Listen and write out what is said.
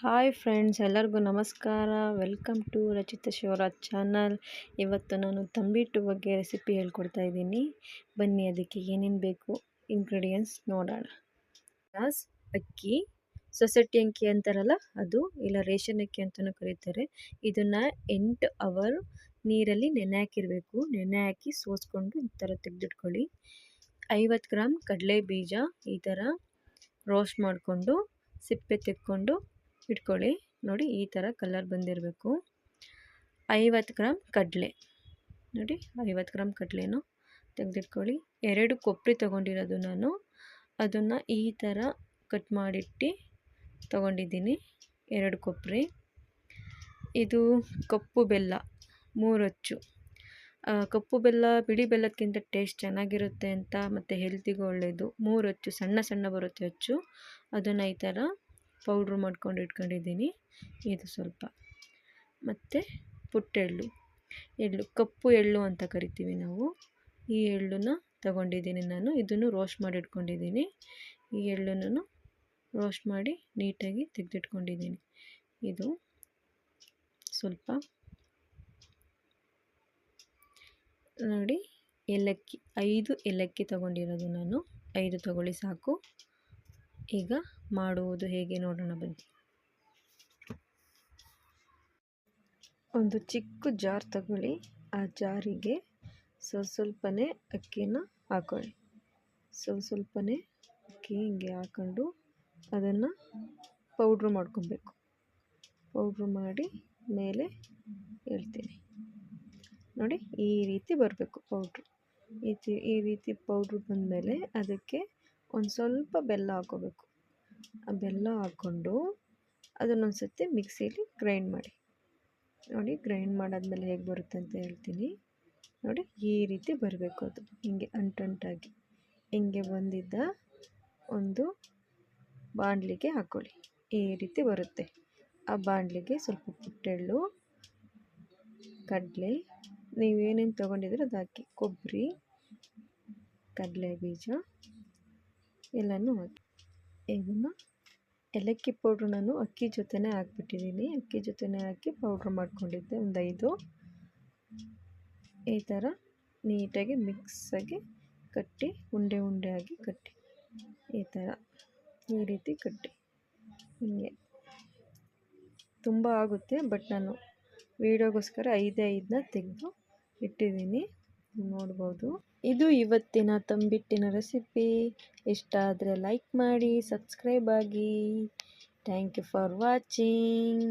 Hi friends, ಎಲ್ಲರಿಗೂ ನಮಸ್ಕಾರ. Welcome to ರಚಿತ ಶಿವರಾಜ್ ಚಾನಲ್. ಇವತ್ತು ನಾನು ತಂಬಿಟ್ಟು ಬಗ್ಗೆ ರೆಸಿಪಿ ಹೇಳ್ಕೊಡ್ತಾ ಇದ್ದೀನಿ. ಬನ್ನಿ, ಅದಕ್ಕೆ ಏನೇನು ಬೇಕು? ಇಂಗ್ರೀಡಿಯೆಂಟ್ಸ್ ನೋಡೋಣ. ಗ್ಲಾಸ್ ಅಕ್ಕಿ ಸೊಸೈಟಿ ಅಕ್ಕಿ ಅಂತಾರಲ್ಲ, ಅದು, ಇಲ್ಲ ರೇಷನ್ ಅಕ್ಕಿ ಅಂತಲೂ ಕರೀತಾರೆ. ಇದನ್ನು ಎಂಟು ಅವರ್ ನೀರಲ್ಲಿ ನೆನೆ ಹಾಕಿರಬೇಕು. ನೆನೆ ಹಾಕಿ ಸೋಸ್ಕೊಂಡು ಈ ಥರ ತೆಗೆದಿಟ್ಕೊಳ್ಳಿ. ಐವತ್ತು ಗ್ರಾಮ್ ಕಡಲೆ ಬೀಜ ಈ ಥರ ರೋಸ್ಟ್ ಮಾಡಿಕೊಂಡು, ಸಿಪ್ಪೆ ತೆಕ್ಕೊಂಡು ಇಟ್ಕೊಳ್ಳಿ. ನೋಡಿ, ಈ ಥರ ಕಲರ್ ಬಂದಿರಬೇಕು. ಐವತ್ತು ಗ್ರಾಮ್ ಕಡಲೆ. ನೋಡಿ, ಐವತ್ತು ಗ್ರಾಮ್ ಕಡಲೆನೂ ತೆಗೆದಿಟ್ಕೊಳ್ಳಿ. ಎರಡು ಕೊಬ್ಬರಿ ತೊಗೊಂಡಿರೋದು ನಾನು. ಅದನ್ನು ಈ ಥರ ಕಟ್ ಮಾಡಿಟ್ಟು ತೊಗೊಂಡಿದ್ದೀನಿ. ಎರಡು ಕೊಬ್ಬರಿ. ಇದು ಕಪ್ಪು ಬೆಲ್ಲ ಮೂರಚ್ಚು ಕಪ್ಪು ಬೆಲ್ಲ, ಬಿಳಿ ಬೆಲ್ಲಕ್ಕಿಂತ ಟೇಸ್ಟ್ ಚೆನ್ನಾಗಿರುತ್ತೆ ಅಂತ, ಮತ್ತು ಹೆಲ್ತಿಗೂ ಒಳ್ಳೆಯದು ಮೂರಚ್ಚು ಸಣ್ಣ ಸಣ್ಣ ಬರುತ್ತೆ ಅಚ್ಚು. ಅದನ್ನು ಈ ಥರ ಪೌಡ್ರ್ ಮಾಡ್ಕೊಂಡು ಇಟ್ಕೊಂಡಿದ್ದೀನಿ. ಇದು ಸ್ವಲ್ಪ. ಮತ್ತು ಪುಟ್ಟೆಳ್ಳು. ಎಳ್ಳು, ಕಪ್ಪು ಎಳ್ಳು ಅಂತ ಕರಿತೀವಿ ನಾವು. ಈ ಎಳ್ಳನ್ನು ತಗೊಂಡಿದ್ದೀನಿ ನಾನು. ಇದನ್ನು ರೋಸ್ಟ್ ಮಾಡಿ ಇಟ್ಕೊಂಡಿದ್ದೀನಿ. ಈ ಎಳ್ಳನ್ನು ರೋಸ್ಟ್ ಮಾಡಿ ನೀಟಾಗಿ ತೆಗೆದಿಟ್ಕೊಂಡಿದ್ದೀನಿ. ಇದು ಸ್ವಲ್ಪ ನೋಡಿ, ಏಲಕ್ಕಿ, ಐದು ಏಲಕ್ಕಿ ತಗೊಂಡಿರೋದು ನಾನು. ಐದು ತಗೊಳ್ಳಿ ಸಾಕು. ಈಗ ಮಾಡುವುದು ಹೇಗೆ ನೋಡೋಣ ಬನ್ನಿ. ಒಂದು ಚಿಕ್ಕ ಜಾರ್ ತಗೊಳ್ಳಿ. ಆ ಜಾರಿಗೆ ಸ್ವಲ್ಪ ಸ್ವಲ್ಪನೇ ಅಕ್ಕಿನ ಹಾಕೊಳ್ಳಿ. ಸ್ವಲ್ಪ ಸ್ವಲ್ಪನೇ ಅಕ್ಕಿ ಹಿಂಗೆ ಹಾಕೊಂಡು ಅದನ್ನು ಪೌಡ್ರ್ ಮಾಡ್ಕೊಬೇಕು. ಪೌಡ್ರ್ ಮಾಡಿ ಮೇಲೆ ಹೇಳ್ತೀನಿ. ನೋಡಿ ಈ ರೀತಿ ಬರಬೇಕು ಪೌಡ್ರು. ಈ ಈ ರೀತಿ ಪೌಡ್ರ್ ಬಂದಮೇಲೆ ಅದಕ್ಕೆ ಒಂದು ಸ್ವಲ್ಪ ಬೆಲ್ಲ ಹಾಕ್ಕೋಬೇಕು ಆ ಬೆಲ್ಲ ಹಾಕ್ಕೊಂಡು ಅದನ್ನೊಂದು ಸತಿ ಮಿಕ್ಸೀಲಿ ಗ್ರೈಂಡ್ ಮಾಡಿ. ನೋಡಿ ಗ್ರೈಂಡ್ ಮಾಡಾದ್ಮೇಲೆ ಹೇಗೆ ಬರುತ್ತೆ ಅಂತ ಹೇಳ್ತೀನಿ. ನೋಡಿ ಈ ರೀತಿ ಬರಬೇಕು ಅದು. ಹಿಂಗೆ ಅಂಟಂಟಾಗಿ. ಹಿಂಗೆ ಬಂದಿದ್ದ ಒಂದು ಬಾಣಲಿಗೆ ಹಾಕ್ಕೊಳ್ಳಿ ಈ ರೀತಿ ಬರುತ್ತೆ. ಆ ಬಾಣಲಿಗೆ ಸ್ವಲ್ಪ ಪುಟ್ಟೆಳ್ಳು, ಕಡಲೆ ನೀವೇನೇನು ತೊಗೊಂಡಿದ್ರೆ ಅದು ಹಾಕಿ. ಕೊಬ್ಬರಿ ಕಡಲೆ ಬೀಜ ಎಲ್ಲನೂ ಇದನ್ನು ಏಲಕ್ಕಿ ಪೌಡ್ರ್ ನಾನು ಅಕ್ಕಿ ಜೊತೆನೇ ಹಾಕ್ಬಿಟ್ಟಿದ್ದೀನಿ. ಅಕ್ಕಿ ಜೊತೆನೇ ಹಾಕಿ ಪೌಡ್ರ್ ಮಾಡ್ಕೊಂಡಿದ್ದೆ ಒಂದು ಐದು. ಈ ಥರ ನೀಟಾಗಿ ಮಿಕ್ಸಾಗಿ ಕಟ್ಟಿ, ಉಂಡೆ ಉಂಡೆ ಆಗಿ ಕಟ್ಟಿ. ಈ ಥರ ಈ ರೀತಿ ಕಟ್ಟಿ. ಹಿಂಗೆ. ತುಂಬ ಆಗುತ್ತೆ, ಬಟ್ ನಾನು ವೀಡಿಯೋಗೋಸ್ಕರ ಐದೇ ಐದನ್ನ ತೆಗೆದು ಇಟ್ಟಿದ್ದೀನಿ. ನೋಡ್ಬೋದು. ಇದು ಇವತ್ತಿನ ತಂಬಿಟ್ಟಿನ ರೆಸಿಪಿ. ಇಷ್ಟ ಆದರೆ ಲೈಕ್ ಮಾಡಿ, ಸಬ್ಸ್ಕ್ರೈಬ್ ಆಗಿ. Thank you for watching.